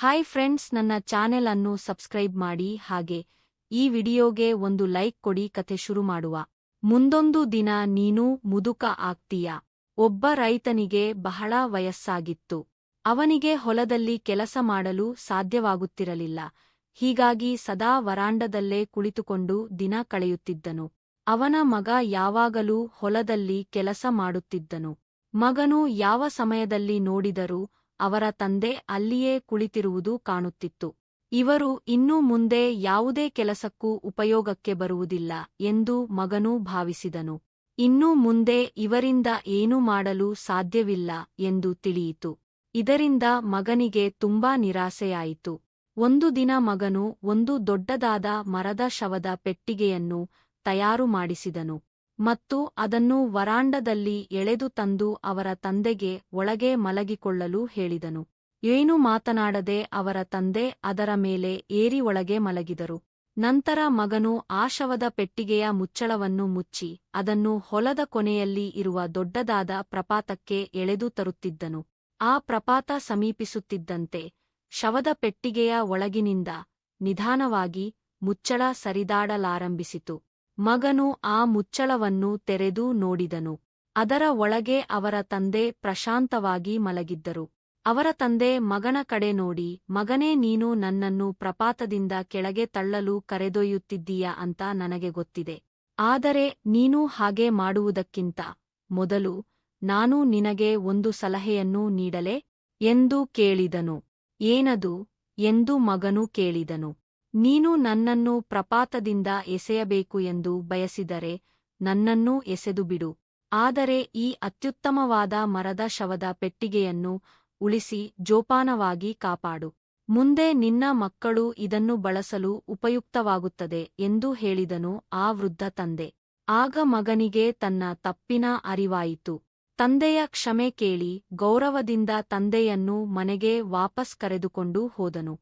Hi friends ನನ್ನ channel ಅನ್ನು subscribe ಮಾಡಿ. ಹಾಗೆ ಈ ವಿಡಿಯೋಗೆ ಒಂದು ಲೈಕ್ ಕೊಡಿ, ಕಥೆ ಶುರು ಮಾಡುವ. ಮುಂದೊಂದು ದಿನ ನೀನು ಮುದುಕ ಆಗ್ತೀಯ? ಒಬ್ಬ ರೈತನಿಗೆ ಬಹಳ ವಯಸ್ಸಾಗಿತ್ತು. ಅವನಿಗೆ ಹೊಲದಲ್ಲಿ ಕೆಲಸ ಮಾಡಲು ಸಾಧ್ಯವಾಗುತ್ತಿರಲಿಲ್ಲ. ಹೀಗಾಗಿ ಸದಾ ವರಾಂಡದಲ್ಲೇ ಕುಳಿತುಕೊಂಡು ದಿನ ಕಳೆಯುತ್ತಿದ್ದನು. ಅವನ ಮಗ ಯಾವಾಗಲೂ ಹೊಲದಲ್ಲಿ ಕೆಲಸ ಮಾಡುತ್ತಿದ್ದನು. ಮಗನು ಯಾವ ಸಮಯದಲ್ಲಿ ನೋಡಿದರೂ ಅವರ ತಂದೆ ಅಲ್ಲಿಯೇ ಕುಳಿತಿರುವುದು ಕಾಣುತ್ತಿತ್ತು. ಇವರು ಇನ್ನು ಮುಂದೆ ಯಾವುದೇ ಕೆಲಸಕ್ಕೂ ಉಪಯೋಗಕ್ಕೆ ಬರುವುದಿಲ್ಲ ಎಂದು ಮಗನು ಭಾವಿಸಿದನು. ಇನ್ನು ಮುಂದೆ ಇವರಿಂದ ಏನೂ ಮಾಡಲು ಸಾಧ್ಯವಿಲ್ಲ ಎಂದು ತಿಳಿಯಿತು. ಇದರಿಂದ ಮಗನಿಗೆ ತುಂಬಾ ನಿರಾಸೆಯಾಯಿತು. ಒಂದು ದಿನ ಮಗನು ಒಂದು ದೊಡ್ಡದಾದ ಮರದ ಶವದ ಪೆಟ್ಟಿಗೆಯನ್ನು ತಯಾರು ಮಾಡಿಸಿದನು. ಮತ್ತು ಅದನ್ನು ವರಾಂಡದಲ್ಲಿ ಎಳೆದು ತಂದು ಅವರ ತಂದೆಗೆ ಒಳಗೆ ಮಲಗಿಕೊಳ್ಳಲು ಹೇಳಿದನು. ಏನು ಮಾತನಾಡದೆ ಅವರ ತಂದೆ ಅದರ ಮೇಲೆ ಏರಿ ಒಳಗೆ ಮಲಗಿದರು. ನಂತರ ಮಗನು ಆ ಶವದ ಪೆಟ್ಟಿಗೆಯ ಮುಚ್ಚಳವನ್ನು ಮುಚ್ಚಿ ಅದನ್ನು ಹೊಲದ ಕೊನೆಯಲ್ಲಿ ಇರುವ ದೊಡ್ಡದಾದ ಪ್ರಪಾತಕ್ಕೆ ಎಳೆದು ತರುತ್ತಿದ್ದನು. ಆ ಪ್ರಪಾತ ಸಮೀಪಿಸುತ್ತಿದ್ದಂತೆ ಶವದ ಪೆಟ್ಟಿಗೆಯ ಒಳಗಿನಿಂದ ನಿಧಾನವಾಗಿ ಮುಚ್ಚಳ ಸರಿದಾಡಲಾರಂಭಿಸಿತು. ಮಗನು ಆ ಮುಚ್ಚಳವನ್ನು ತೆರೆದು ನೋಡಿದನು. ಅದರ ಒಳಗೆ ಅವರ ತಂದೆ ಪ್ರಶಾಂತವಾಗಿ ಮಲಗಿದ್ದರು. ಅವರ ತಂದೆ ಮಗನ ಕಡೆ ನೋಡಿ, ಮಗನೇ, ನೀನು ನನ್ನನ್ನು ಪ್ರಪಾತದಿಂದ ಕೆಳಗೆ ತಳ್ಳಲು ಕರೆದೊಯ್ಯುತ್ತಿದ್ದೀಯ ಅಂತ ನನಗೆ ಗೊತ್ತಿದೆ. ಆದರೆ ನೀನು ಹಾಗೆ ಮಾಡುವುದಕ್ಕಿಂತ ಮೊದಲು ನಾನು ನಿನಗೆ ಒಂದು ಸಲಹೆಯನ್ನು ನೀಡಲೆ? ಎಂದು ಕೇಳಿದನು. ಏನದು? ಎಂದು ಮಗನು ಕೇಳಿದನು. ನೀನು ನನ್ನನ್ನು ಪ್ರಪಾತದಿಂದ ಎಸೆಯಬೇಕು ಎಂದು ಬಯಸಿದರೆ ನನ್ನನ್ನೂ ಎಸೆದುಬಿಡು ಆದರೆ ಈ ಅತ್ಯುತ್ತಮವಾದ ಮರದ ಶವದ ಪೆಟ್ಟಿಗೆಯನ್ನು ಉಳಿಸಿ ಜೋಪಾನವಾಗಿ ಕಾಪಾಡು. ಮುಂದೆ ನಿನ್ನ ಮಕ್ಕಳು ಇದನ್ನು ಬಳಸಲು ಉಪಯುಕ್ತವಾಗುತ್ತದೆ ಎಂದು ಹೇಳಿದನು ಆ ವೃದ್ಧ ತಂದೆ. ಆಗ ಮಗನಿಗೆ ತನ್ನ ತಪ್ಪಿನ ಅರಿವಾಯಿತು. ತಂದೆಯ ಕ್ಷಮೆ ಕೇಳಿ ಗೌರವದಿಂದ ತಂದೆಯನ್ನು ಮನೆಗೆ ವಾಪಸ್ ಕರೆದುಕೊಂಡು ಹೋದನು.